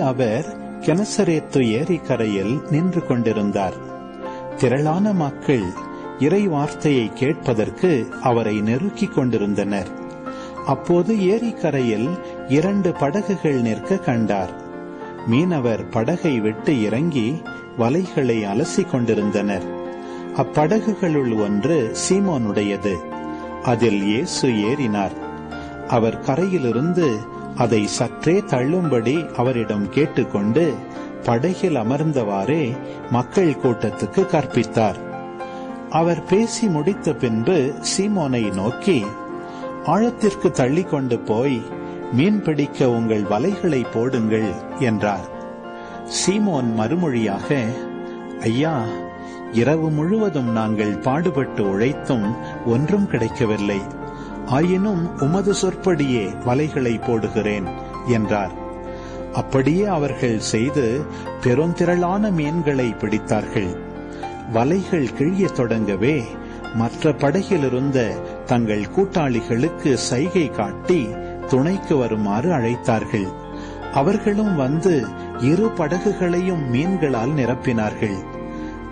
அவர் கெனசரேத்து ஏரிக்கரையில் நின்று கொண்டிருந்தார். திரளான மக்கள் இறை வார்த்தையை கேட்பதற்கு அவரை நெருக்கிக் கொண்டிருந்தனர். அப்போது ஏரிக்கரையில் இரண்டு படகுகள் நிற்க கண்டார். மீனவர் படகை விட்டு இறங்கி வலைகளை அலசி கொண்டிருந்தனர். அப்படகுகளுள் ஒன்று சீமோனுடையது. அதில் இயேசு ஏறினார். அவர் கரையிலிருந்து அதை சற்றே தள்ளும்படி அவரிடம் கேட்டுக்கொண்டு படகில் அமர்ந்தவாறே மக்கள் கூட்டத்துக்கு கற்பித்தார். அவர் பேசி முடித்த பின்பு சீமோனை நோக்கி ஆழத்திற்கு தள்ளி கொண்டு போய் மீன் பிடிக்க உங்கள் வலைகளை போடுங்கள் என்றார். சீமோன் மறுமொழியாக ஐயா இரவு முழுவதும் நாங்கள் பாடுபட்டு உழைத்தும் ஒன்றும் கிடைக்கவில்லை. ஆயினும் உமது சொற்படியே வலைகளை போடுகிறேன் என்றார். அப்படியே அவர்கள் செய்து பெருந்திரளான மீன்களை பிடித்தார்கள். வலைகள் கிழியத் தொடங்கவே மற்ற படகிலிருந்த தங்கள் கூட்டாளிகளுக்கு சைகை காட்டி துணைக்கு வருமாறு அழைத்தார்கள். அவர்களும் வந்து இரு படகுகளையும் மீன்களால் நிரப்பினார்கள்.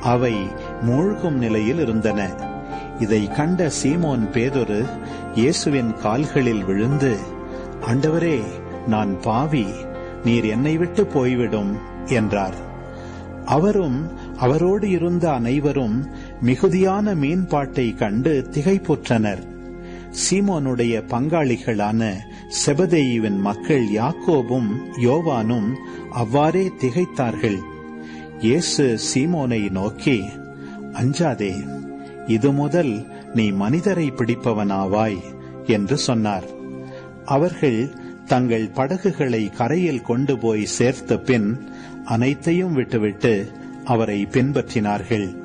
அவை மூழ்கும் நிலையில் இருந்தன. இதை கண்ட சீமோன் பேதொரு இயேசுவின் கால்களில் விழுந்து ஆண்டவரே நான் பாவி நீர் என்னை விட்டு போய்விடும் என்றார். அவரும் அவரோடு இருந்த அனைவரும் மிகுதியான மீன்பாட்டை கண்டு திகைப்புற்றனர். சீமோனுடைய பங்காளிகளான செபதேயுவின் மக்கள் யாக்கோபும் யோவானும் அவ்வாறே திகைத்தார்கள். இயேசு சீமோனை நோக்கி அஞ்சாதே இது முதல் நீ மனிதரை பிடிப்பவனாவாய் என்று சொன்னார். அவர்கள் தங்கள் படகுகளை கரையில் கொண்டு போய் சேர்த்த பின் அனைத்தையும் விட்டுவிட்டு அவரை பின்பற்றினார்கள்.